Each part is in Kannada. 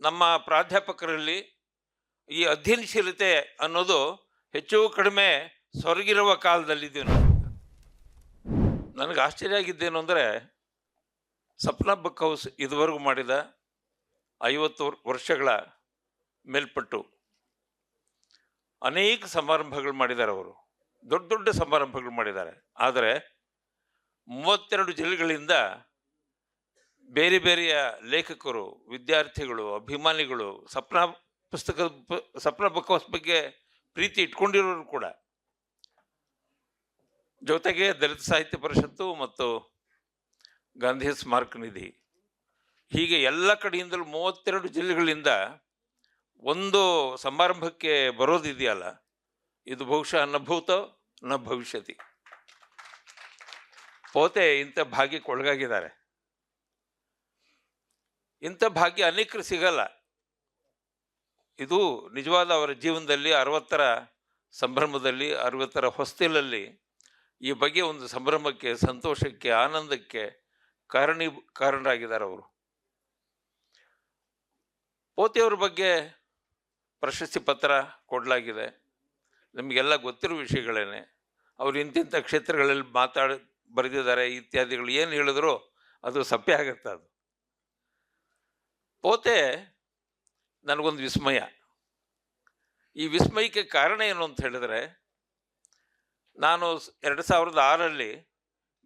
ನಮ್ಮ ಪ್ರಾಧ್ಯಾಪಕರಲ್ಲಿ ಈ ಅಧ್ಯಯನಶೀಲತೆ ಅನ್ನೋದು ಹೆಚ್ಚು ಕಡಿಮೆ ಸೊರಗಿರುವ ಕಾಲದಲ್ಲಿದ್ದೀವಿ ನನಗೆ ಆಶ್ಚರ್ಯ ಆಗಿದ್ದೇನು ಅಂದರೆ, ಸಪ್ನ ಬುಕ್ ಹೌಸ್ ಇದುವರೆಗೂ ಮಾಡಿದ ಐವತ್ತು ವರ್- ವರ್ಷಗಳ ಮೇಲ್ಪಟ್ಟು ಅನೇಕ ಸಮಾರಂಭಗಳು ಮಾಡಿದ್ದಾರೆ ಅವರು. ದೊಡ್ಡ ದೊಡ್ಡ ಸಮಾರಂಭಗಳು ಮಾಡಿದ್ದಾರೆ. ಆದರೆ, ಮೂವತ್ತೆರಡು ಜಿಲ್ಲೆಗಳಿಂದ ಬೇರೆ ಬೇರೆಯ ಲೇಖಕರು, ವಿದ್ಯಾರ್ಥಿಗಳು, ಅಭಿಮಾನಿಗಳು, ಸಪ್ನ ಪುಸ್ತಕ ಸಪ್ನ ಬುಕ್ ಹೌಸ್ ಬಗ್ಗೆ ಪ್ರೀತಿ ಇಟ್ಕೊಂಡಿರೋರು ಕೂಡ. ಜೊತೆಗೆ ದಲಿತ ಸಾಹಿತ್ಯ ಪರಿಷತ್ತು ಮತ್ತು ಗಾಂಧಿ ಸ್ಮಾರಕ ನಿಧಿ. ಹೀಗೆ ಎಲ್ಲ ಕಡೆಯಿಂದಲೂ ಮೂವತ್ತೆರಡು ಜಿಲ್ಲೆಗಳಿಂದ ಒಂದು ಸಮಾರಂಭಕ್ಕೆ ಬರೋದಿದೆಯಲ್ಲ, ಇದು ಬಹುಶಃ ಅನ್ನಭೂತ ನ ಭವಿಷ್ಯತಿ. ಪೋತೆ ಇಂಥ ಭಾಗ್ಯಕ್ಕೆ ಒಳಗಾಗಿದ್ದಾರೆ. ಇಂಥ ಭಾಗ್ಯ ಅನೇಕರು ಸಿಗಲ್ಲ. ಇದು ನಿಜವಾದ ಅವರ ಜೀವನದಲ್ಲಿ ಅರವತ್ತರ ಸಂಭ್ರಮದಲ್ಲಿ, ಅರವತ್ತರ ಹೊಸ್ತಿಲಲ್ಲಿ ಈ ಬಗ್ಗೆ ಒಂದು ಸಂಭ್ರಮಕ್ಕೆ, ಸಂತೋಷಕ್ಕೆ, ಆನಂದಕ್ಕೆ ಕಾರಣಿ, ಕಾರಣರಾಗಿದ್ದಾರೆ ಅವರು. ಪೋತಿಯವ್ರ ಬಗ್ಗೆ ಪ್ರಶಸ್ತಿ ಪತ್ರ ಕೊಡಲಾಗಿದೆ. ನಿಮಗೆಲ್ಲ ಗೊತ್ತಿರೋ ವಿಷಯಗಳೇನೆ. ಅವ್ರು ಇಂತಿಂಥ ಕ್ಷೇತ್ರಗಳಲ್ಲಿ ಮಾತಾಡಿ, ಬರೆದಿದ್ದಾರೆ, ಇತ್ಯಾದಿಗಳು ಏನು ಹೇಳಿದ್ರು ಅದು ಸಪ್ಪೆ ಆಗುತ್ತೆ ಅದು. ಪೋತೆ ನನಗೊಂದು ವಿಸ್ಮಯ. ಈ ವಿಸ್ಮಯಕ್ಕೆ ಕಾರಣ ಏನು ಅಂತ ಹೇಳಿದ್ರೆ, ನಾನು ಎರಡು ಸಾವಿರದ ಆರಲ್ಲಿ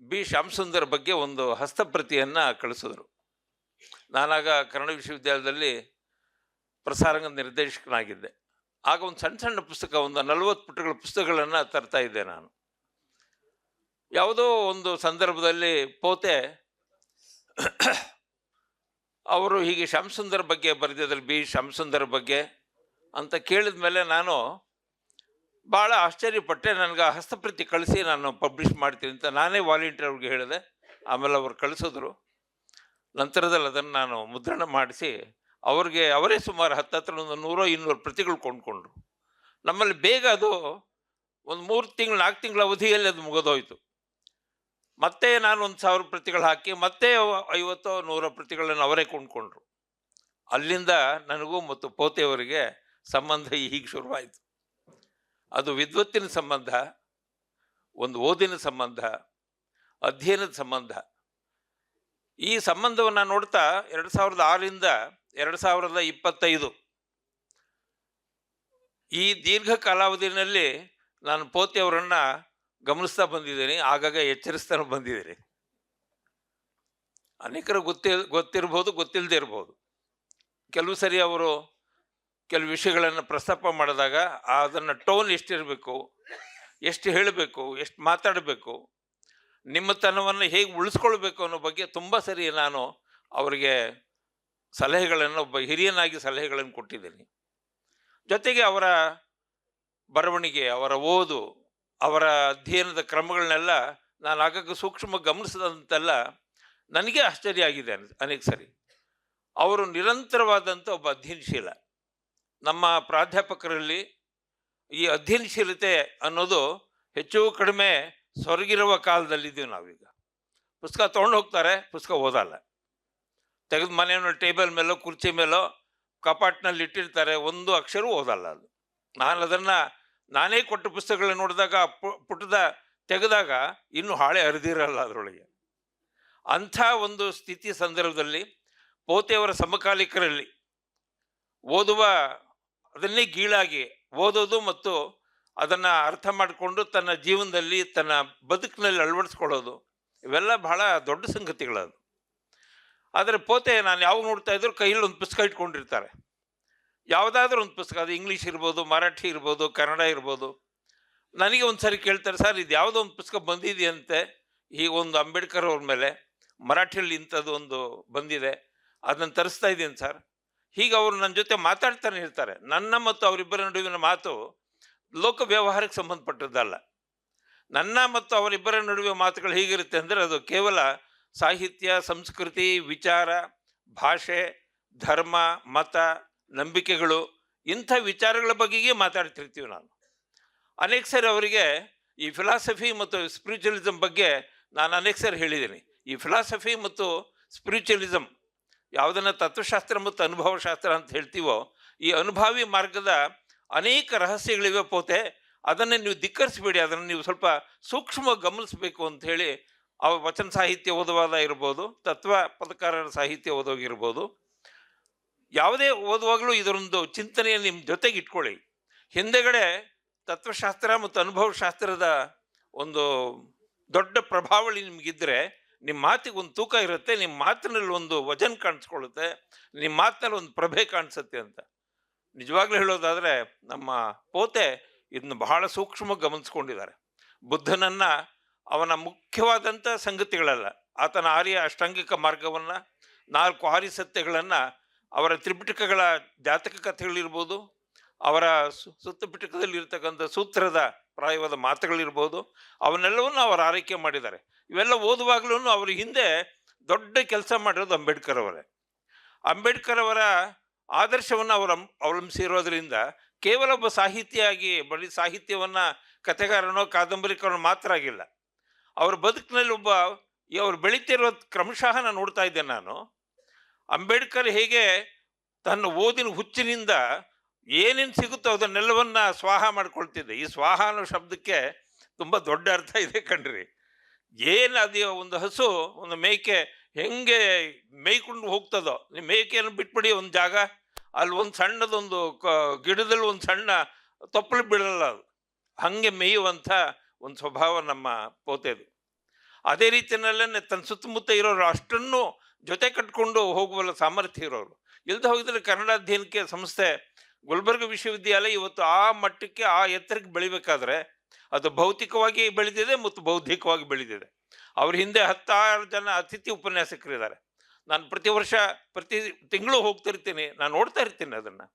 ಬಿ. ಶ್ಯಾಮಸುಂದರ್ ಬಗ್ಗೆ ಒಂದು ಹಸ್ತಪ್ರತಿಯನ್ನು ಕಳಿಸಿದ್ರು. ನಾನಾಗ ಕನ್ನಡ ವಿಶ್ವವಿದ್ಯಾಲಯದಲ್ಲಿ ಪ್ರಸಾರಂಗ ನಿರ್ದೇಶಕನಾಗಿದ್ದೆ. ಆಗ ಒಂದು ಸಣ್ಣ ಸಣ್ಣ ಪುಸ್ತಕ, ಒಂದು ನಲವತ್ತು ಪುಟಗಳ ಪುಸ್ತಕಗಳನ್ನು ತರ್ತಾ ಇದ್ದೆ ನಾನು. ಯಾವುದೋ ಒಂದು ಸಂದರ್ಭದಲ್ಲಿ ಪೋತೆ ಅವರು ಹೀಗೆ ಶ್ಯಾಮಸುಂದರ್ ಬಗ್ಗೆ ಬರೆದಿದ್ರು ಬಿ ಶ್ಯಾಮಸುಂದರ್ ಬಗ್ಗೆ ಅಂತ ಕೇಳಿದ ಮೇಲೆ ನಾನು ಭಾಳ ಆಶ್ಚರ್ಯಪಟ್ಟೆ. ನನಗೆ ಹಸ್ತಪ್ರತಿ ಕಳಿಸಿ ನಾನು ಪಬ್ಲಿಷ್ ಮಾಡ್ತೀನಿ ಅಂತ ನಾನೇ ವಾಲಂಟಿಯರ್ ಅವ್ರಿಗೆ ಹೇಳಿದೆ. ಆಮೇಲೆ ಅವ್ರು ಕಳಿಸಿದ್ರು. ನಂತರದಲ್ಲಿ ಅದನ್ನು ನಾನು ಮುದ್ರಣ ಮಾಡಿಸಿ ಅವ್ರಿಗೆ ಅವರೇ ಸುಮಾರು ಹತ್ತತ್ರ ಒಂದು ನೂರೋ ಇನ್ನೂರು ಪ್ರತಿಗಳು ಕೊಂಡ್ಕೊಂಡ್ರು. ನಮ್ಮಲ್ಲಿ ಬೇಗ ಅದು ಒಂದು ಮೂರು ತಿಂಗಳು, ನಾಲ್ಕು ತಿಂಗಳ ಅವಧಿಯಲ್ಲಿ ಅದು ಮುಗಿದೋಯ್ತು. ಮತ್ತೆ ನಾನು ಒಂದು ಸಾವಿರ ಪ್ರತಿಗಳು ಹಾಕಿ, ಮತ್ತೆ ಐವತ್ತೋ ನೂರ ಪ್ರತಿಗಳನ್ನು ಅವರೇ ಕೊಂಡ್ಕೊಂಡ್ರು. ಅಲ್ಲಿಂದ ನನಗೂ ಮತ್ತು ಪೋತೆಯವರಿಗೆ ಸಂಬಂಧ ಹೀಗೆ ಶುರುವಾಯಿತು. ಅದು ವಿದ್ವತ್ತಿನ ಸಂಬಂಧ, ಒಂದು ಓದಿನ ಸಂಬಂಧ, ಅಧ್ಯಯನದ ಸಂಬಂಧ. ಈ ಸಂಬಂಧವನ್ನು ನೋಡ್ತಾ ಎರಡು ಸಾವಿರದ ಆರರಿಂದ ಎರಡು ಸಾವಿರದ ಇಪ್ಪತ್ತೈದು ಈ ದೀರ್ಘ ಕಾಲಾವಧಿಯಲ್ಲಿ ನಾನು ಪೋತಿಯವರನ್ನು ಗಮನಿಸ್ತಾ ಬಂದಿದ್ದೀನಿ, ಆಗಾಗ ಎಚ್ಚರಿಸ್ತಾನೆ ಬಂದಿದ್ದೀನಿ. ಅನೇಕರು ಗೊತ್ತಿ, ಗೊತ್ತಿರ್ಬೋದು ಗೊತ್ತಿಲ್ಲದೆ ಇರ್ಬೋದು. ಕೆಲವು ಸರಿ ಅವರು ಕೆಲವು ವಿಷಯಗಳನ್ನು ಪ್ರಸ್ತಾಪ ಮಾಡಿದಾಗ ಅದನ್ನು ಟೋನ್ ಎಷ್ಟಿರಬೇಕು, ಎಷ್ಟು ಹೇಳಬೇಕು, ಎಷ್ಟು ಮಾತಾಡಬೇಕು, ನಿಮ್ಮತನವನ್ನು ಹೇಗೆ ಉಳಿಸ್ಕೊಳ್ಬೇಕು ಅನ್ನೋ ಬಗ್ಗೆ ತುಂಬ ಸರಿ ನಾನು ಅವರಿಗೆ ಸಲಹೆಗಳನ್ನು, ಒಬ್ಬ ಹಿರಿಯನಾಗಿ ಸಲಹೆಗಳನ್ನು ಕೊಟ್ಟಿದ್ದೀನಿ. ಜೊತೆಗೆ ಅವರ ಬರವಣಿಗೆ, ಅವರ ಓದು ಅವರ ಅಧ್ಯಯನದ ಕ್ರಮಗಳನ್ನೆಲ್ಲ ನಾನು ಆಗಾಗ ಸೂಕ್ಷ್ಮ ಗಮನಿಸಿದಂತೆಲ್ಲ ನನಗೆ ಆಶ್ಚರ್ಯ ಆಗಿದೆ ಅನ್- ಅನೇಕ ಸರಿ. ಅವರು ನಿರಂತರವಾದಂಥ ಒಬ್ಬ ಅಧ್ಯಯನಶೀಲ. ನಮ್ಮ ಪ್ರಾಧ್ಯಾಪಕರಲ್ಲಿ ಈ ಅಧ್ಯಯನಶೀಲತೆ ಅನ್ನೋದು ಹೆಚ್ಚು ಕಡಿಮೆ ಸೊರಗಿರುವ ಕಾಲದಲ್ಲಿದ್ದೀವಿ ನಾವೀಗ. ಪುಸ್ತಕ ತೊಗೊಂಡು ಹೋಗ್ತಾರೆ, ಪುಸ್ತಕ ಓದಲ್ಲ. ತೆಗೆದು ಮನೆಯನ್ನು ಟೇಬಲ್ ಮೇಲೋ, ಕುರ್ಚಿ ಮೇಲೋ, ಕಪಾಟ್ನಲ್ಲಿ ಇಟ್ಟಿರ್ತಾರೆ, ಒಂದು ಅಕ್ಷರವೂ ಓದಲ್ಲ ಅದು. ನಾನು ಅದನ್ನು ನಾನೇ ಕೊಟ್ಟ ಪುಸ್ತಕಗಳನ್ನ ನೋಡಿದಾಗ ಪುಟದ ತೆಗೆದಾಗ ಇನ್ನೂ ಹಾಳೆ ಹರಿದಿರಲ್ಲ ಅದರೊಳಗೆ. ಅಂಥ ಒಂದು ಸ್ಥಿತಿ ಸಂದರ್ಭದಲ್ಲಿ ಪೋತೆಯವರ ಸಮಕಾಲಿಕರಲ್ಲಿ ಓದುವ, ಅದನ್ನೇ ಗೀಳಾಗಿ ಓದೋದು ಮತ್ತು ಅದನ್ನು ಅರ್ಥ ಮಾಡಿಕೊಂಡು ತನ್ನ ಜೀವನದಲ್ಲಿ ತನ್ನ ಬದುಕಿನಲ್ಲಿ ಅಳವಡಿಸ್ಕೊಳ್ಳೋದು, ಇವೆಲ್ಲ ಬಹಳ ದೊಡ್ಡ ಸಂಗತಿಗಳದು. ಆದರೆ ಪೋತೆ ನಾನು ಯಾವಾಗ ನೋಡ್ತಾ ಇದ್ರು ಕೈಯಲ್ಲಿ ಒಂದು ಪುಸ್ತಕ ಇಟ್ಕೊಂಡಿರ್ತಾರೆ. ಯಾವುದಾದ್ರೂ ಒಂದು ಪುಸ್ತಕ, ಅದು ಇಂಗ್ಲೀಷ್ ಇರ್ಬೋದು, ಮರಾಠಿ ಇರ್ಬೋದು, ಕನ್ನಡ ಇರ್ಬೋದು. ನನಗೆ ಒಂದು ಸರಿ ಕೇಳ್ತಾರೆ, ಸರ್, ಇದು ಯಾವುದೋ ಒಂದು ಪುಸ್ತಕ ಬಂದಿದೆಯಂತೆ? ಈ ಒಂದು ಅಂಬೇಡ್ಕರ್ ಅವ್ರ ಮೇಲೆ. ಮರಾಠಿಯಲ್ಲಿ ಇಂಥದ್ದು ಒಂದು ಬಂದಿದೆ. ಅದನ್ನು ತರಿಸ್ತಾ ಇದ್ದೀನಿ, ಸರ್. ಹೀಗೆ ಅವರು ನನ್ನ ಜೊತೆ ಮಾತಾಡ್ತಾನೆ ಇರ್ತಾರೆ. ನನ್ನ ಮತ್ತು ಅವರಿಬ್ಬರ ನಡುವಿನ ಮಾತು ಲೋಕ ವ್ಯವಹಾರಕ್ಕೆ ಸಂಬಂಧಪಟ್ಟದ್ದಲ್ಲ. ನನ್ನ ಮತ್ತು ಅವರಿಬ್ಬರ ನಡುವೆ ಮಾತುಗಳು ಹೀಗಿರುತ್ತೆ ಅಂದರೆ, ಅದು ಕೇವಲ ಸಾಹಿತ್ಯ, ಸಂಸ್ಕೃತಿ, ವಿಚಾರ, ಭಾಷೆ, ಧರ್ಮ, ಮತ ನಂಬಿಕೆಗಳು ಇಂಥ ವಿಚಾರಗಳ ಬಗ್ಗೆಯೇ ಮಾತಾಡ್ತಿರ್ತೀವಿ ನಾನು. ಅನೇಕ ಸರಿ ಅವರಿಗೆ ಈ ಫಿಲಾಸಫಿ ಮತ್ತು ಸ್ಪಿರಿಚುವಲಿಸಮ್ ಬಗ್ಗೆ ನಾನು ಅನೇಕ ಸರಿ ಹೇಳಿದ್ದೀನಿ. ಈ ಫಿಲಾಸಫಿ ಮತ್ತು ಸ್ಪಿರಿಚುವಲಿಸಮ್ ಯಾವುದನ್ನು ತತ್ವಶಾಸ್ತ್ರ ಮತ್ತು ಅನುಭವಶಾಸ್ತ್ರ ಅಂತ ಹೇಳ್ತೀವೋ, ಈ ಅನುಭಾವಿ ಮಾರ್ಗದ ಅನೇಕ ರಹಸ್ಯಗಳಿವೆ ಪೋತೆ, ಅದನ್ನು ನೀವು ಧಿಕ್ಕರಿಸಬೇಡಿ, ಅದನ್ನು ನೀವು ಸ್ವಲ್ಪ ಸೂಕ್ಷ್ಮ ಗಮನಿಸಬೇಕು ಹೇಳಿ ಆ ವಚನ ಸಾಹಿತ್ಯ ಓದುವಾದ ಇರ್ಬೋದು, ತತ್ವ ಪದಕಾರರ ಸಾಹಿತ್ಯ ಓದೋಗಿರ್ಬೋದು ಯಾವುದೇ ಓದುವಾಗಲೂ ಇದರೊಂದು ಚಿಂತನೆಯನ್ನು ನಿಮ್ಮ ಜೊತೆಗೆ ಇಟ್ಕೊಳ್ಳಿ. ಹಿಂದೆಗಡೆ ತತ್ವಶಾಸ್ತ್ರ ಮತ್ತು ಅನುಭವ ಶಾಸ್ತ್ರದ ಒಂದು ದೊಡ್ಡ ಪ್ರಭಾವಳಿ ನಿಮಗಿದ್ದರೆ ನಿಮ್ಮ ಮಾತಿಗೆ ಒಂದು ತೂಕ ಇರುತ್ತೆ, ನಿಮ್ಮ ಮಾತಿನಲ್ಲಿ ಒಂದು ವಜನ್ ಕಾಣಿಸ್ಕೊಳ್ಳುತ್ತೆ, ನಿಮ್ಮ ಮಾತಿನಲ್ಲಿ ಒಂದು ಪ್ರಭೆ ಕಾಣಿಸುತ್ತೆ ಅಂತ. ನಿಜವಾಗ್ಲೂ ಹೇಳೋದಾದರೆ ನಮ್ಮ ಪೋತೆ ಇದನ್ನು ಬಹಳ ಸೂಕ್ಷ್ಮ ಗಮನಿಸ್ಕೊಂಡಿದ್ದಾರೆ. ಬುದ್ಧನನ್ನು ಅವನ ಮುಖ್ಯವಾದಂಥ ಸಂಗತಿಗಳಲ್ಲ. ಆತನ ಆರ್ಯ ಅಷ್ಟಾಂಗಿಕ ಮಾರ್ಗವನ್ನು, ನಾಲ್ಕು ಆರ್ಯ ಸತ್ಯಗಳನ್ನು ಅವರ ತ್ರಿಪಿಟಕಗಳ ಜಾತಕ ಕಥೆಗಳಿರ್ಬೋದು ಅವರ ಸುತ್ತ ಪಿಟಕದಲ್ಲಿ ಸೂತ್ರದ ಪ್ರಾಯವಾದ ಮಾತುಗಳಿರ್ಬೋದು ಅವನ್ನೆಲ್ಲವನ್ನು ಅವರು ಆರೈಕೆ ಮಾಡಿದ್ದಾರೆ. ಇವೆಲ್ಲ ಓದುವಾಗಲೂ ಅವ್ರ ಹಿಂದೆ ದೊಡ್ಡ ಕೆಲಸ ಮಾಡಿರೋದು ಅಂಬೇಡ್ಕರ್ ಅವರೇ. ಅಂಬೇಡ್ಕರ್ ಅವರ ಆದರ್ಶವನ್ನು ಅವರು ಅವಲಂಬಿಸಿರೋದ್ರಿಂದ ಕೇವಲ ಒಬ್ಬ ಸಾಹಿತಿಯಾಗಿ ಬರೀ ಸಾಹಿತ್ಯವನ್ನು ಕಥೆಗಾರನೋ ಕಾದಂಬರಿಕಾರನೋ ಮಾತ್ರ ಆಗಿಲ್ಲ. ಅವರ ಬದುಕಿನಲ್ಲಿ ಒಬ್ಬ ಅವ್ರು ಬೆಳೀತಿರೋ ಕ್ರಮಶಃ ನಾನು ನೋಡ್ತಾ ಇದ್ದೆ ನಾನು. ಅಂಬೇಡ್ಕರ್ ಹೇಗೆ ತನ್ನ ಓದಿನ ಹುಚ್ಚಿನಿಂದ ಏನೇನು ಸಿಗುತ್ತೋ ಅದನ್ನೆಲ್ಲವನ್ನ ಸ್ವಾಹ ಮಾಡ್ಕೊಳ್ತಿದ್ದೆ. ಈ ಸ್ವಾಹ ಅನ್ನೋ ಶಬ್ದಕ್ಕೆ ತುಂಬ ದೊಡ್ಡ ಅರ್ಥ ಇದೆ ಕಣ್ರಿ. ಏನು ಅದು ಒಂದು ಹಸು, ಒಂದು ಮೇಕೆ ಹೆಂಗೆ ಮೇಯ್ಕೊಂಡು ಹೋಗ್ತದೋ, ನೀವು ಮೇಕೆಯನ್ನು ಬಿಟ್ಬಿಡಿ ಒಂದು ಜಾಗ, ಅಲ್ಲಿ ಒಂದು ಸಣ್ಣದೊಂದು ಕ, ಗಿಡದಲ್ಲಿ ಒಂದು ಸಣ್ಣ ತೊಪ್ಪಲು ಬೀಳಲ್ಲ ಅದು. ಹಾಗೆ ಮೇಯುವಂಥ ಒಂದು ಸ್ವಭಾವ ನಮ್ಮ ಪೋತೆದು. ಅದೇ ರೀತಿಯಲ್ಲೇ ತನ್ನ ಸುತ್ತಮುತ್ತ ಇರೋರು ಅಷ್ಟನ್ನು ಜೊತೆ ಕಟ್ಕೊಂಡು ಹೋಗುವಲ್ಲ ಸಾಮರ್ಥ್ಯ ಇರೋರು. ಇಲ್ದ ಹೋಗಿದ್ರೆ ಕನ್ನಡ ಅಧ್ಯಯನಕ್ಕೆ ಸಂಸ್ಥೆ ಗುಲ್ಬರ್ಗ ವಿಶ್ವವಿದ್ಯಾಲಯ ಇವತ್ತು ಆ ಮಟ್ಟಕ್ಕೆ, ಆ ಎತ್ತರಕ್ಕೆ ಬೆಳಿಬೇಕಾದ್ರೆ ಅದು ಭೌತಿಕವಾಗಿ ಬೆಳೆದಿದೆ ಮತ್ತು ಬೌದ್ಧಿಕವಾಗಿ ಬೆಳೆದಿದೆ. ಅವ್ರ ಹಿಂದೆ ಹತ್ತಾರು ಜನ ಅತಿಥಿ ಉಪನ್ಯಾಸಕರಿದ್ದಾರೆ. ನಾನು ಪ್ರತಿ ವರ್ಷ, ಪ್ರತಿ ತಿಂಗಳು ಹೋಗ್ತಿರ್ತೀನಿ ನಾನು ನೋಡ್ತಾ ಇರ್ತೀನಿ ಅದನ್ನು.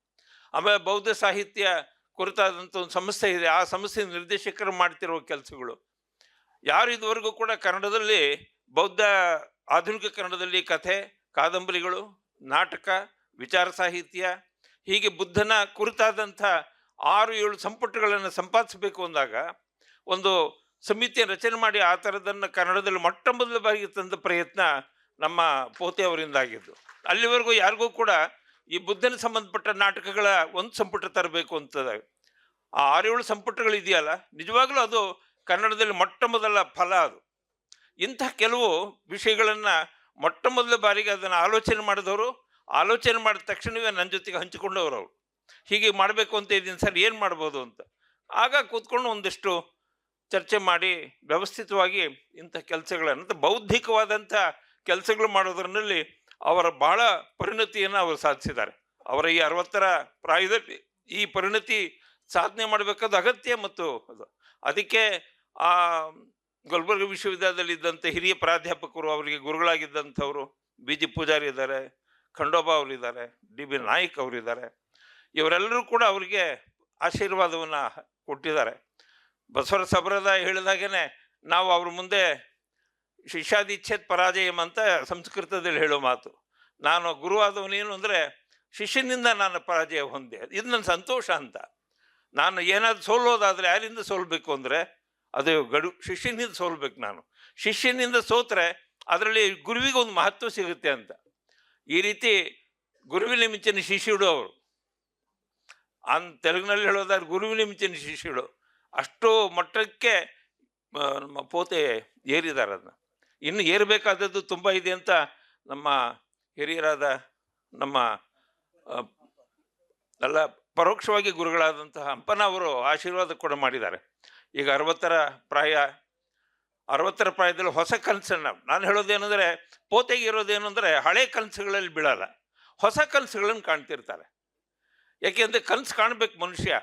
ಆಮೇಲೆ ಬೌದ್ಧ ಸಾಹಿತ್ಯ ಕುರಿತಾದಂಥ ಒಂದು ಸಂಸ್ಥೆ ಇದೆ, ಆ ಸಂಸ್ಥೆ ನಿರ್ದೇಶಕರು ಮಾಡ್ತಿರೋ ಕೆಲಸಗಳು. ಯಾರು ಇದುವರೆಗೂ ಕೂಡ ಕನ್ನಡದಲ್ಲಿ, ಬೌದ್ಧ ಆಧುನಿಕ ಕನ್ನಡದಲ್ಲಿ ಕಥೆ, ಕಾದಂಬರಿಗಳು, ನಾಟಕ, ವಿಚಾರ ಸಾಹಿತ್ಯ, ಹೀಗೆ ಬುದ್ಧನ ಕುರಿತಾದಂಥ ಆರು ಏಳು ಸಂಪುಟಗಳನ್ನು ಸಂಪಾದಿಸಬೇಕು ಅಂದಾಗ, ಒಂದು ಸಮಿತಿಯ ರಚನೆ ಮಾಡಿ ಆ ಥರದನ್ನು ಕನ್ನಡದಲ್ಲಿ ಮೊಟ್ಟ ಮೊದಲ ಬಾರಿಗೆ ತಂದ ಪ್ರಯತ್ನ ನಮ್ಮ ಪೋತೆ ಅವರಿಂದ ಆಗಿದ್ದು ಅಲ್ಲಿವರೆಗೂ ಯಾರಿಗೂ ಕೂಡ ಈ ಬುದ್ಧನ ಸಂಬಂಧಪಟ್ಟ ನಾಟಕಗಳ ಒಂದು ಸಂಪುಟ ತರಬೇಕು ಅಂತದ ಆ ಆರೇಳು ಸಂಪುಟಗಳಿದೆಯಲ್ಲ ನಿಜವಾಗ್ಲೂ ಅದು ಕನ್ನಡದಲ್ಲಿ ಮೊಟ್ಟ ಮೊದಲ ಫಲ ಅದು. ಇಂಥ ಕೆಲವು ವಿಷಯಗಳನ್ನು ಮೊಟ್ಟ ಮೊದಲ ಬಾರಿಗೆ ಅದನ್ನು ಆಲೋಚನೆ ಮಾಡಿದವರು, ಆಲೋಚನೆ ಮಾಡಿದ ತಕ್ಷಣವೇ ನನ್ನ ಜೊತೆಗೆ ಹಂಚಿಕೊಂಡವರು ಅವರು. ಹೀಗೆ ಮಾಡಬೇಕು ಅಂತ ಇದ್ದೀನಿ ಸರ್, ಏನು ಮಾಡ್ಬೋದು ಅಂತ. ಆಗ ಕೂತ್ಕೊಂಡು ಒಂದಿಷ್ಟು ಚರ್ಚೆ ಮಾಡಿ ವ್ಯವಸ್ಥಿತವಾಗಿ ಇಂಥ ಕೆಲಸಗಳನ್ನು ಬೌದ್ಧಿಕವಾದಂಥ ಕೆಲಸಗಳು ಮಾಡೋದ್ರಲ್ಲಿ ಅವರ ಬಹಳ ಪರಿಣತಿಯನ್ನು ಅವರು ಸಾಧಿಸಿದ್ದಾರೆ. ಅವರ ಈ ಅರವತ್ತರ ಪ್ರಾಯದಲ್ಲಿ ಈ ಪರಿಣತಿ ಸಾಧನೆ ಮಾಡಬೇಕಾದ ಅಗತ್ಯ ಮತ್ತು ಅದು. ಅದಕ್ಕೆ ಆ ಗುಲ್ಬರ್ಗ ವಿಶ್ವವಿದ್ಯಾಲಯದಲ್ಲಿ ಇದ್ದಂಥ ಹಿರಿಯ ಪ್ರಾಧ್ಯಾಪಕರು ಅವರಿಗೆ ಗುರುಗಳಾಗಿದ್ದಂಥವರು ಬಿ ಜಿ ಪೂಜಾರಿ ಇದ್ದಾರೆ, ಖಂಡೋಬಾ ಅವರಿದ್ದಾರೆ ಡಿ ಬಿ ನಾಯ್ಕ್ ಅವರಿದ್ದಾರೆ. ಇವರೆಲ್ಲರೂ ಕೂಡ ಅವರಿಗೆ ಆಶೀರ್ವಾದವನ್ನು ಕೊಟ್ಟಿದ್ದಾರೆ. ಬಸವರ ಸಬರದ ಹೇಳಿದಾಗೇ ನಾವು ಅವ್ರ ಮುಂದೆ ಶಿಷ್ಯಾದಿಚ್ಛೇದ್ ಪರಾಜಯಂ ಅಂತ ಸಂಸ್ಕೃತದಲ್ಲಿ ಹೇಳೋ ಮಾತು. ನಾನು ಗುರುವಾದವನೇನು ಅಂದರೆ ಶಿಷ್ಯನಿಂದ ನಾನು ಪರಾಜಯ ಹೊಂದೆ. ಇದು ನನ್ನ ಸಂತೋಷ ಅಂತ. ನಾನು ಏನಾದರೂ ಸೋಲೋದಾದರೆ ಯಾರಿಂದ ಸೋಲ್ಬೇಕು ಅಂದರೆ ಅದು ಗಡು ಶಿಷ್ಯನಿಂದ ಸೋಲ್ಬೇಕು ನಾನು. ಶಿಷ್ಯನಿಂದ ಸೋತ್ರೆ ಅದರಲ್ಲಿ ಗುರುವಿಗೆ ಒಂದು ಮಹತ್ವ ಸಿಗುತ್ತೆ ಅಂತ. ಈ ರೀತಿ ಗುರುವಿನ ಮಿಂಚಿನ ಶಿಷ್ಯುಡು ಅವರು. ಅನ್ ತೆಲುಗಿನಲ್ಲಿ ಹೇಳೋದಾದ್ರೆ ಗುರುವಿನ ಮಿಂಚಿನ ಶಿಷ್ಯುಡು. ಅಷ್ಟು ಮಟ್ಟಕ್ಕೆ ನಮ್ಮ ಪೋತೆ ಏರಿದ್ದಾರೆ ಅದನ್ನ ಇನ್ನು ಏರಬೇಕಾದದ್ದು ತುಂಬ ಇದೆ ಅಂತ ನಮ್ಮ ಹಿರಿಯರಾದ ನಮ್ಮ ಎಲ್ಲ ಪರೋಕ್ಷವಾಗಿ ಗುರುಗಳಾದಂತಹ ಹಂಪನ ಅವರು ಆಶೀರ್ವಾದ ಕೂಡ ಮಾಡಿದ್ದಾರೆ. ಈಗ ಅರವತ್ತರ ಪ್ರಾಯ, ಅರವತ್ತರ ಪ್ರಾಯದಲ್ಲಿ ಹೊಸ ಕನಸನ್ನು ನಾನು ಹೇಳೋದೇನೆಂದರೆ ಪೋತೆಗೆ ಇರೋದೇನು ಅಂದರೆ ಹಳೆ ಕನಸುಗಳಲ್ಲಿ ಬೀಳಲ್ಲ. ಹೊಸ ಕನಸುಗಳನ್ನು ಕಾಣ್ತಿರ್ತಾರೆ. ಯಾಕೆಂದರೆ ಕನಸು ಕಾಣಬೇಕು ಮನುಷ್ಯ.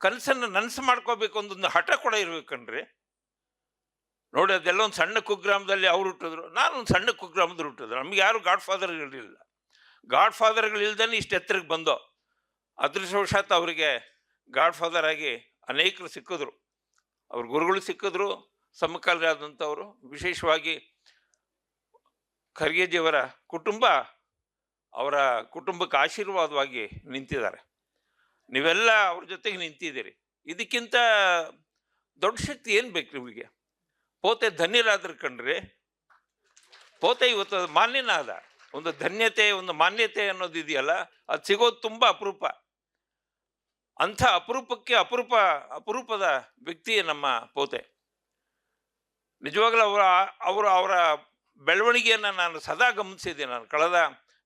ಕನಸನ್ನು ನನಸು ಮಾಡ್ಕೋಬೇಕು ಅಂದೊಂದು ಹಠ ಕೂಡ ಇರಬೇಕನ್ರಿ ನೋಡಿ, ಅದೆಲ್ಲ ಒಂದು ಸಣ್ಣ ಕುಗ್ರಾಮದಲ್ಲಿ ಅವ್ರು ಹುಟ್ಟಿದ್ರು. ನಾನು ಒಂದು ಸಣ್ಣ ಕುಗ್ರಾಮದಲ್ಲಿ ಹುಟ್ಟಿದ್ರು. ನಮ್ಗೆ ಯಾರು ಗಾಡ್ ಫಾದರ್ಗಳಿಲ್ಲ ಗಾಡ್ ಫಾದರ್ಗಳಿಲ್ದೇ ಇಷ್ಟು ಎತ್ತರಕ್ಕೆ ಬಂದೋ. ಅದೃಷ್ಟವಶಾತ್ ಅವರಿಗೆ ಗಾಡ್ ಫಾದರ್ ಆಗಿ ಅನೇಕರು ಸಿಕ್ಕಿದ್ರು. ಅವ್ರ ಗುರುಗಳು ಸಿಕ್ಕಿದ್ರು ಸಮಕಾಲರಾದಂಥವರು ವಿಶೇಷವಾಗಿ ಖರ್ಗೆಜಿಯವರ ಕುಟುಂಬ ಅವರ ಕುಟುಂಬಕ್ಕೆ ಆಶೀರ್ವಾದವಾಗಿ ನಿಂತಿದ್ದಾರೆ. ನೀವೆಲ್ಲ ಅವ್ರ ಜೊತೆಗೆ ನಿಂತಿದ್ದೀರಿ. ಇದಕ್ಕಿಂತ ದೊಡ್ಡ ಶಕ್ತಿ ಏನು ಬೇಕು ನಿಮಗೆ? ಪೋತೆ ಧನ್ಯರಾದ್ರೆ ಕಣ್ರಿ. ಪೋತೆ ಇವತ್ತು ಮಾನ್ಯನಾದ. ಒಂದು ಧನ್ಯತೆ, ಒಂದು ಮಾನ್ಯತೆ ಅನ್ನೋದು ಇದೆಯಲ್ಲ, ಅದು ಸಿಗೋದು ತುಂಬ ಅಪರೂಪ. ಅಂಥ ಅಪರೂಪಕ್ಕೆ ಅಪರೂಪ, ಅಪರೂಪದ ವ್ಯಕ್ತಿ ನಮ್ಮ ಪೋತೆ. ನಿಜವಾಗ್ಲೂ ಅವರ, ಅವರು ಅವರ ಬೆಳವಣಿಗೆಯನ್ನು ನಾನು ಸದಾ ಗಮನಿಸಿದ್ದೀನಿ. ನಾನು ಕಳೆದ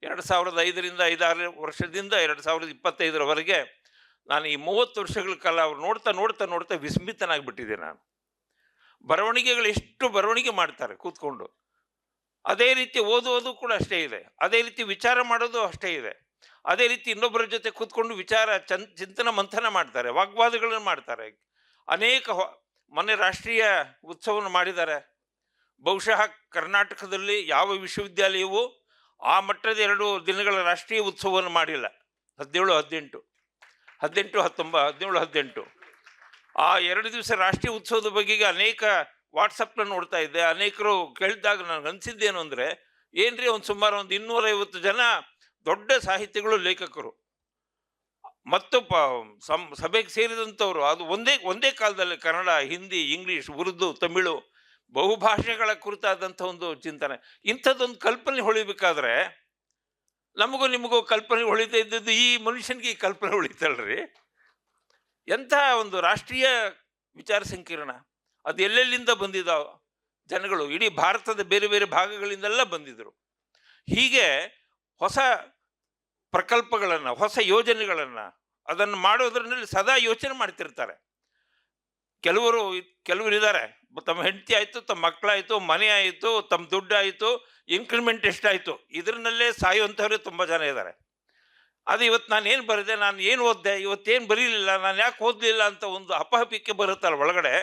ಎರಡು ಸಾವಿರದ ಐದರಿಂದ ಐದಾರು ವರ್ಷದಿಂದ ಎರಡು ಸಾವಿರದ ಇಪ್ಪತ್ತೈದರವರೆಗೆ ನಾನು ಈ ಮೂವತ್ತು ವರ್ಷಗಳ ಕಾಲ ಅವ್ರು ನೋಡ್ತಾ ನೋಡ್ತಾ ನೋಡ್ತಾ ವಿಸ್ಮಿತನಾಗಿಬಿಟ್ಟಿದ್ದೆ ನಾನು. ಬರವಣಿಗೆಗಳು ಎಷ್ಟು ಬರವಣಿಗೆ ಮಾಡ್ತಾರೆ ಕೂತ್ಕೊಂಡು. ಅದೇ ರೀತಿ ಓದುವುದು ಕೂಡ ಅಷ್ಟೇ ಇದೆ. ಅದೇ ರೀತಿ ವಿಚಾರ ಮಾಡೋದು ಅಷ್ಟೇ ಇದೆ. ಅದೇ ರೀತಿ ಇನ್ನೊಬ್ಬರ ಜೊತೆ ಕೂತ್ಕೊಂಡು ವಿಚಾರ, ಚನ್, ಚಿಂತನ, ಮಂಥನ ಮಾಡ್ತಾರೆ, ವಾಗ್ವಾದಗಳನ್ನು ಮಾಡ್ತಾರೆ. ಅನೇಕ ಮೊನ್ನೆ ರಾಷ್ಟ್ರೀಯ ಉತ್ಸವವನ್ನು ಮಾಡಿದ್ದಾರೆ. ಬಹುಶಃ ಕರ್ನಾಟಕದಲ್ಲಿ ಯಾವ ವಿಶ್ವವಿದ್ಯಾಲಯವು ಆ ಮಟ್ಟದ ಎರಡು ದಿನಗಳ ರಾಷ್ಟ್ರೀಯ ಉತ್ಸವವನ್ನು ಮಾಡಿಲ್ಲ. ಹದಿನೇಳು, ಹದಿನೆಂಟು. ಹದಿನೆಂಟು, ಹತ್ತೊಂಬ, ಹದಿನೇಳು, ಹದಿನೆಂಟು. ಆ ಎರಡು ದಿವಸ ರಾಷ್ಟ್ರೀಯ ಉತ್ಸವದ ಬಗೆಗೆ ಅನೇಕ ವಾಟ್ಸಪ್ನ ನೋಡ್ತಾ ಇದ್ದೆ. ಅನೇಕರು ಕೇಳಿದಾಗ ನನಗೆ ಅನಿಸಿದ್ದೇನು ಅಂದರೆ, ಏನ್ರಿ ಒಂದು ಸುಮಾರು ಒಂದು ಇನ್ನೂರೈವತ್ತು ಜನ ದೊಡ್ಡ ಸಾಹಿತಿಗಳು ಲೇಖಕರು. ಮತ್ತು ಪ, ಸಂ, ಸಭೆಗೆ ಸೇರಿದಂಥವರು ಅದು ಒಂದೇ ಒಂದೇ ಕಾಲದಲ್ಲಿ ಕನ್ನಡ, ಹಿಂದಿ, ಇಂಗ್ಲೀಷ್, ಉರ್ದು, ತಮಿಳು ಬಹುಭಾಷೆಗಳ ಕುರಿತಾದಂಥ ಒಂದು ಚಿಂತನೆ. ಇಂಥದ್ದೊಂದು ಕಲ್ಪನೆ ಹೊಳಿಬೇಕಾದ್ರೆ, ನಮಗೂ ನಿಮಗೂ ಕಲ್ಪನೆ ಹೊಳಿತಾ ಇದ್ದದ್ದು ಈ ಮನುಷ್ಯನಿಗೆ ಈ ಕಲ್ಪನೆ ಹೊಳಿತಲ್ರಿ. ಎಂಥ ಒಂದು ರಾಷ್ಟ್ರೀಯ ವಿಚಾರ ಸಂಕಿರಣ. ಅದು ಎಲ್ಲೆಲ್ಲಿಂದ ಬಂದಿದ್ದಾವ ಜನಗಳು, ಇಡೀ ಭಾರತದ ಬೇರೆ ಬೇರೆ ಭಾಗಗಳಿಂದೆಲ್ಲ ಬಂದಿದ್ದರು ಹೀಗೆ ಹೊಸ ಪ್ರಕಲ್ಪಗಳನ್ನು, ಹೊಸ ಯೋಜನೆಗಳನ್ನು, ಅದನ್ನು ಮಾಡೋದ್ರಲ್ಲಿ ಸದಾ ಯೋಚನೆ ಮಾಡ್ತಿರ್ತಾರೆ. ಕೆಲವರು ಕೆಲವರು ಇದ್ದಾರೆ ತಮ್ಮ ಹೆಂಡತಿ ಆಯಿತು, ತಮ್ಮ ಮಕ್ಕಳಾಯಿತು, ಮನೆ ಆಯಿತು, ತಮ್ಮ ದುಡ್ಡು ಆಯಿತು ಇನ್ಕ್ರಿಮೆಂಟ್ ಎಷ್ಟಾಯಿತು ಇದರಲ್ಲೇ ಸಾಯುವಂಥವ್ರು ತುಂಬ ಜನ ಇದ್ದಾರೆ. ಅದು ಇವತ್ತು ನಾನು ಏನು ಬರೆದೆ, ನಾನು ಏನು ಓದಿದೆ, ಇವತ್ತೇನು ಬರೀಲಿಲ್ಲ, ನಾನು ಯಾಕೆ ಓದಲಿಲ್ಲ ಅಂತ ಒಂದು ಅಪಹಪಿಕೆ ಬರುತ್ತಲ್ಲ ಒಳಗಡೆ,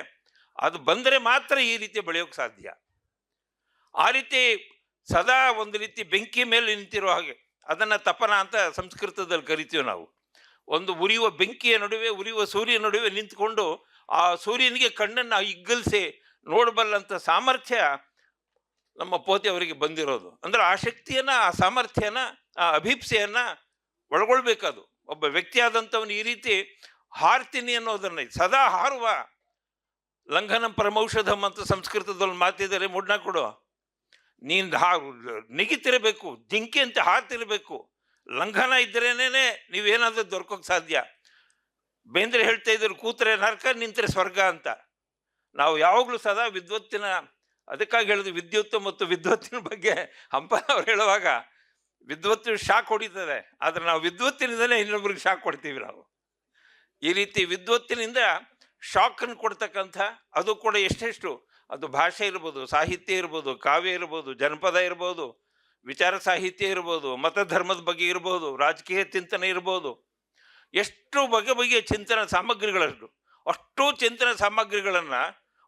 ಅದು ಬಂದರೆ ಮಾತ್ರ ಈ ರೀತಿ ಬೆಳೆಯೋಕ್ಕೆ ಸಾಧ್ಯ. ಆ ರೀತಿ ಸದಾ ಒಂದು ರೀತಿ ಬೆಂಕಿ ಮೇಲೆ ನಿಂತಿರೋ ಹಾಗೆ ಅದನ್ನು ತಪನ ಅಂತ ಸಂಸ್ಕೃತದಲ್ಲಿ ಕರಿತೀವಿ ನಾವು. ಒಂದು ಉರಿಯುವ ಬೆಂಕಿಯ ನಡುವೆ, ಉರಿಯುವ ಸೂರ್ಯ ನಡುವೆ ನಿಂತ್ಕೊಂಡು ಆ ಸೂರ್ಯನಿಗೆ ಕಣ್ಣನ್ನು ಇಗ್ಗಲಿಸಿ ನೋಡಬಲ್ಲಂಥ ಸಾಮರ್ಥ್ಯ ನಮ್ಮ ಪೋತಿ ಅವರಿಗೆ ಬಂದಿರೋದು. ಅಂದ್ರೆ ಆ ಶಕ್ತಿಯನ್ನು, ಆ ಸಾಮರ್ಥ್ಯನ, ಆ ಅಭೀಪ್ಸೆಯನ್ನು ಒಳಗೊಳ್ಬೇಕದು. ಒಬ್ಬ ವ್ಯಕ್ತಿ ಆದಂಥವನು ಈ ರೀತಿ ಹಾರ್ತೀನಿ ಅನ್ನೋದನ್ನ ಸದಾ ಹಾರುವ ಲಂಘನ ಪರಮೌಷಧಂ ಅಂತ ಸಂಸ್ಕೃತದಲ್ಲಿ ಮಾತಿದ್ದಾರೆ ಮುಡ್ನ ಕೊಡು. ನೀನು ಹಾ ನಿಗಿತಿರಬೇಕು ಜಿಂಕೆ ಅಂತ ಹಾರ್ತಿರಬೇಕು, ಲಂಘನ ಇದ್ರೇನೇ ನೀವೇನಾದರೂ ದೊರಕೋಕೆ ಸಾಧ್ಯ? ಬೇಂದ್ರೆ ಹೇಳ್ತಾ ಇದ್ರು, ಕೂತ್ರೆ ನರಕ, ನಿಂತರೆ ಸ್ವರ್ಗ ಅಂತ. ನಾವು ಯಾವಾಗಲೂ ಸದಾ ವಿದ್ವತ್ತಿನ, ಅದಕ್ಕಾಗಿ ಹೇಳಿದ್ವಿ ವಿದ್ಯುತ್ ಮತ್ತು ವಿದ್ವತ್ತಿನ ಬಗ್ಗೆ ಹಂಪನ ಅವ್ರು ಹೇಳುವಾಗ, ವಿದ್ವತ್ತು ಶಾಕ್ ಹೊಡಿತದೆ, ಆದರೆ ನಾವು ವಿದ್ವತ್ತಿನಿಂದಲೇ ಇನ್ನೊಬ್ರಿಗೆ ಶಾಕ್ ಕೊಡ್ತೀವಿ ನಾವು. ಈ ರೀತಿ ವಿದ್ವತ್ತಿನಿಂದ ಶಾಕನ್ನು ಕೊಡ್ತಕ್ಕಂಥ, ಅದು ಕೂಡ ಎಷ್ಟೆಷ್ಟು ಅದು ಭಾಷೆ ಇರ್ಬೋದು, ಸಾಹಿತ್ಯ ಇರ್ಬೋದು, ಕಾವ್ಯ ಇರ್ಬೋದು, ಜನಪದ ಇರ್ಬೋದು, ವಿಚಾರ ಸಾಹಿತ್ಯ ಇರ್ಬೋದು, ಮತಧರ್ಮದ ಬಗ್ಗೆ ಇರ್ಬೋದು, ರಾಜಕೀಯ ಚಿಂತನೆ ಇರ್ಬೋದು. ಎಷ್ಟು ಬಗೆ ಬಗೆಯ ಚಿಂತನ ಸಾಮಗ್ರಿಗಳಷ್ಟು ಅಷ್ಟು ಚಿಂತನ ಸಾಮಗ್ರಿಗಳನ್ನು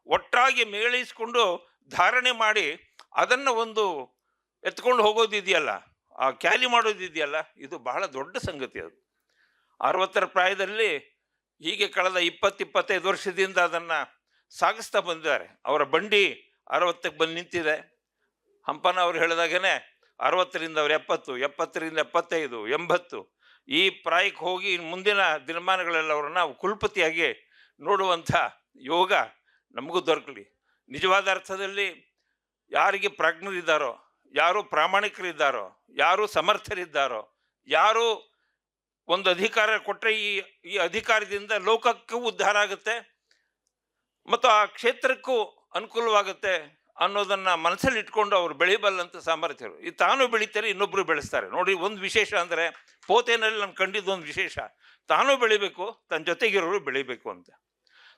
ಒಟ್ಟಾಗಿ ಮೇಳೈಸ್ಕೊಂಡು ಧಾರಣೆ ಮಾಡಿ ಅದನ್ನು ಒಂದು ಎತ್ಕೊಂಡು ಹೋಗೋದಿದೆಯಲ್ಲ, ಆ ಕ್ಯಾಲಿ ಮಾಡೋದಿದೆಯಲ್ಲ, ಇದು ಬಹಳ ದೊಡ್ಡ ಸಂಗತಿ ಅದು. ಅರವತ್ತರ ಪ್ರಾಯದಲ್ಲಿ ಹೀಗೆ ಕಳೆದ ಇಪ್ಪತ್ತು, ಇಪ್ಪತ್ತೈದು ವರ್ಷದಿಂದ ಅದನ್ನು ಸಾಗಿಸ್ತಾ ಬಂದಿದ್ದಾರೆ. ಅವರ ಬಂಡಿ ಅರವತ್ತಕ್ಕೆ ಬಂದು ನಿಂತಿದೆ. ಹಂಪನ ಅವ್ರು ಹೇಳಿದಾಗೇ ಅರವತ್ತರಿಂದ ಅವ್ರು ಎಪ್ಪತ್ತು, ಎಪ್ಪತ್ತರಿಂದ ಎಪ್ಪತ್ತೈದು, ಎಂಬತ್ತು. ಈ ಪ್ರಾಯಕ್ಕೆ ಹೋಗಿ ಮುಂದಿನ ದಿನಮಾನಗಳೆಲ್ಲ ಅವರನ್ನು ಕುಲ್ಪತಿಯಾಗಿ ನೋಡುವಂಥ ಯೋಗ ನಮಗೂ ದೊರಕಲಿ. ನಿಜವಾದ ಅರ್ಥದಲ್ಲಿ ಯಾರಿಗೆ ಪ್ರಾಜ್ಞರಿದ್ದಾರೋ, ಯಾರು ಪ್ರಾಮಾಣಿಕರಿದ್ದಾರೋ, ಯಾರು ಸಮರ್ಥರಿದ್ದಾರೋ, ಯಾರು ಒಂದು ಅಧಿಕಾರ ಕೊಟ್ಟರೆ ಈ ಈ ಅಧಿಕಾರದಿಂದ ಲೋಕಕ್ಕೂ ಉದ್ಧಾರ ಆಗುತ್ತೆ. ಮತ್ತು ಆ ಕ್ಷೇತ್ರಕ್ಕೂ ಅನುಕೂಲವಾಗುತ್ತೆ ಅನ್ನೋದನ್ನು ಮನಸ್ಸಲ್ಲಿ ಇಟ್ಕೊಂಡು ಅವರು ಬೆಳಿಬಲ್ಲಂತ ಸಾಮರ್ಥ್ಯರು ಈ ತಾನು ಬೆಳೀತಾರೆ ಇನ್ನೊಬ್ಬರು ಬೆಳೆಸ್ತಾರೆ. ನೋಡಿ, ಒಂದು ವಿಶೇಷ ಅಂದರೆ ಪೋತೆನಲ್ಲಿ ನಾನು ಕಂಡಿದ್ದು ಒಂದು ವಿಶೇಷ. ತಾನು ಬೆಳಿಬೇಕು, ತನ್ನ ಜೊತೆಗಿರೋರು ಬೆಳಿಬೇಕು ಅಂತ.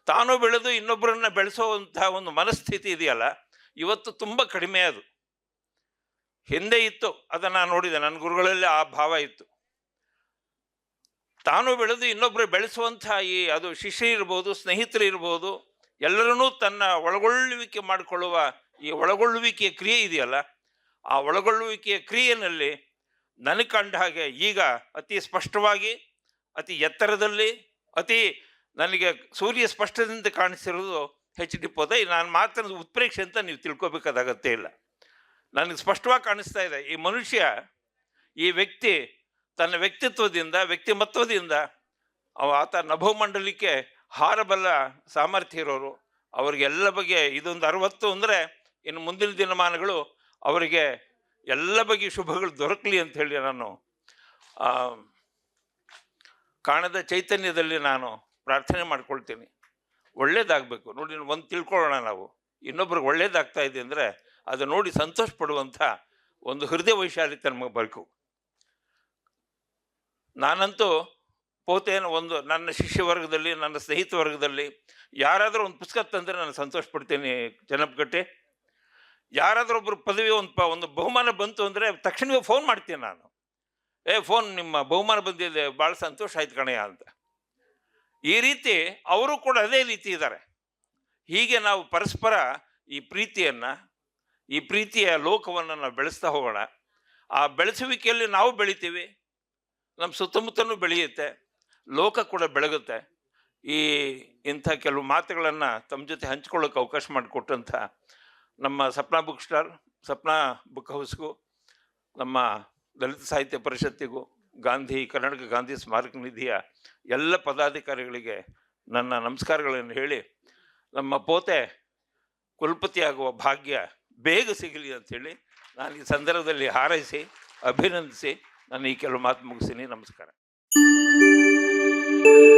ತಾನು ಬೆಳೆದು ಇನ್ನೊಬ್ಬರನ್ನ ಬೆಳೆಸೋವಂಥ ಒಂದು ಮನಸ್ಥಿತಿ ಇದೆಯಲ್ಲ, ಇವತ್ತು ತುಂಬ ಕಡಿಮೆ ಅದು. ಹಿಂದೆ ಇತ್ತು, ಅದನ್ನು ನಾನು ನೋಡಿದೆ, ನನ್ನ ಗುರುಗಳಲ್ಲಿ ಆ ಭಾವ ಇತ್ತು. ತಾನು ಬೆಳೆದು ಇನ್ನೊಬ್ಬರು ಬೆಳೆಸುವಂಥ ಈ ಅದು ಶಿಷ್ಯ ಇರ್ಬೋದು, ಸ್ನೇಹಿತರು ಇರ್ಬೋದು ಎಲ್ಲರನ್ನೂ ತನ್ನ ಒಳಗೊಳ್ಳುವಿಕೆ ಮಾಡಿಕೊಳ್ಳುವ ಈ ಒಳಗೊಳ್ಳುವಿಕೆಯ ಕ್ರಿಯೆ ಇದೆಯಲ್ಲ, ಆ ಒಳಗೊಳ್ಳುವಿಕೆಯ ಕ್ರಿಯೆಯಲ್ಲಿ ನನಗೆ ಕಂಡ ಹಾಗೆ ಈಗ ಅತಿ ಸ್ಪಷ್ಟವಾಗಿ, ಅತಿ ಎತ್ತರದಲ್ಲಿ, ಅತಿ ನನಗೆ ಸೂರ್ಯ ಸ್ಪಷ್ಟದಿಂದ ಕಾಣಿಸಿರೋದು ಹೆಚ್ ಡಿ ಪೋದ ನಾನು ಮಾತ್ರ ಉತ್ಪ್ರೇಕ್ಷೆ ಅಂತ ನೀವು ತಿಳ್ಕೊಬೇಕಾದ ಅಗತ್ಯ ಇಲ್ಲ. ನನಗೆ ಸ್ಪಷ್ಟವಾಗಿ ಕಾಣಿಸ್ತಾ ಇದೆ, ಈ ಮನುಷ್ಯ, ಈ ವ್ಯಕ್ತಿ ತನ್ನ ವ್ಯಕ್ತಿತ್ವದಿಂದ, ವ್ಯಕ್ತಿಮತ್ವದಿಂದ ಆತ ನಭೋಮಂಡಲಕ್ಕೆ ಹಾರಬಲ್ಲ ಸಾಮರ್ಥ್ಯ ಇರೋರು, ಅವ್ರಿಗೆಲ್ಲ ಬಗ್ಗೆ ಇದೊಂದು ಅರವತ್ತು ಅಂದರೆ ಇನ್ನು ಮುಂದಿನ ದಿನಮಾನಗಳು ಅವರಿಗೆ ಎಲ್ಲ ಬಗ್ಗೆ ಶುಭಗಳು ದೊರಕಲಿ ಅಂತ ಹೇಳಿ ನಾನು ಕಾಣದ ಚೈತನ್ಯದಲ್ಲಿ ನಾನು ಪ್ರಾರ್ಥನೆ ಮಾಡ್ಕೊಳ್ತೀನಿ. ಒಳ್ಳೇದಾಗಬೇಕು. ನೋಡಿ ಒಂದು ತಿಳ್ಕೊಳ್ಳೋಣ ನಾವು. ಇನ್ನೊಬ್ರಿಗೆ ಒಳ್ಳೇದಾಗ್ತಾ ಇದೆ ಅಂದರೆ ಅದು ನೋಡಿ ಸಂತೋಷ ಪಡುವಂಥ ಒಂದು ಹೃದಯ ವೈಶಾಲ್ಯತೆ ನಮಗೆ ಬರಕು. ನಾನಂತೂ ಪೋತೆಯನ್ನು ಒಂದು ನನ್ನ ಶಿಷ್ಯ ವರ್ಗದಲ್ಲಿ, ನನ್ನ ಸ್ನೇಹಿತ ವರ್ಗದಲ್ಲಿ ಯಾರಾದರೂ ಒಂದು ಪುಸ್ತಕ ತಂದರೆ ನಾನು ಸಂತೋಷ ಪಡ್ತೀನಿ ಜನಪಗಟ್ಟೆ ಯಾರಾದರೂ ಒಬ್ಬರು ಪದವಿ ಒಂದು ಪ, ಒಂದು ಬಹುಮಾನ ಬಂತು ಅಂದರೆ ತಕ್ಷಣವೇ ಫೋನ್ ಮಾಡ್ತೀನಿ ನಾನು. ಏ ಫೋನ್ ನಿಮ್ಮ ಬಹುಮಾನ ಬಂದಿದೆ, ಭಾಳ ಸಂತೋಷ ಆಯ್ತು ಕಣಯ್ಯ ಅಂತ. ಈ ರೀತಿ ಅವರು ಕೂಡ ಅದೇ ರೀತಿ ಇದ್ದಾರೆ. ಹೀಗೆ ನಾವು ಪರಸ್ಪರ ಈ ಪ್ರೀತಿಯನ್ನು, ಈ ಪ್ರೀತಿಯ ಲೋಕವನ್ನು ನಾವು ಬೆಳೆಸ್ತಾ ಹೋಗೋಣ. ಆ ಬೆಳೆಸುವಿಕೆಯಲ್ಲಿ ನಾವು ಬೆಳಿತೀವಿ. ನಮ್ಮ ಸುತ್ತಮುತ್ತಲೂ ಬೆಳೆಯುತ್ತೆ. ಲೋಕ ಕೂಡ ಬೆಳಗುತ್ತೆ. ಈ ಇಂಥ ಕೆಲವು ಮಾತುಗಳನ್ನು ತಮ್ಮ ಜೊತೆ ಹಂಚ್ಕೊಳ್ಳೋಕೆ ಅವಕಾಶ ಮಾಡಿಕೊಟ್ಟಂಥ ನಮ್ಮ Sapna book store Sapna book ಹೌಸ್ಗೂ, ನಮ್ಮ ದಲಿತ ಸಾಹಿತ್ಯ ಪರಿಷತ್ತಿಗೂ, ಗಾಂಧಿ, ಕರ್ನಾಟಕ ಗಾಂಧಿ ಸ್ಮಾರಕ ನಿಧಿಯ ಎಲ್ಲ ಪದಾಧಿಕಾರಿಗಳಿಗೆ ನನ್ನ ನಮಸ್ಕಾರಗಳನ್ನು ಹೇಳಿ, ನಮ್ಮ ಪೋತೆ ಕುಲಪತಿಯಾಗುವ ಭಾಗ್ಯ ಬೇಗ ಸಿಗಲಿ ಅಂಥೇಳಿ ನಾನು ಈ ಸಂದರ್ಭದಲ್ಲಿ ಹಾರೈಸಿ, ಅಭಿನಂದಿಸಿ, ನಾನು ಈ ಕೆಲವು ಮಾತು ಮುಗಿಸ್ತೀನಿ. ನಮಸ್ಕಾರ. Música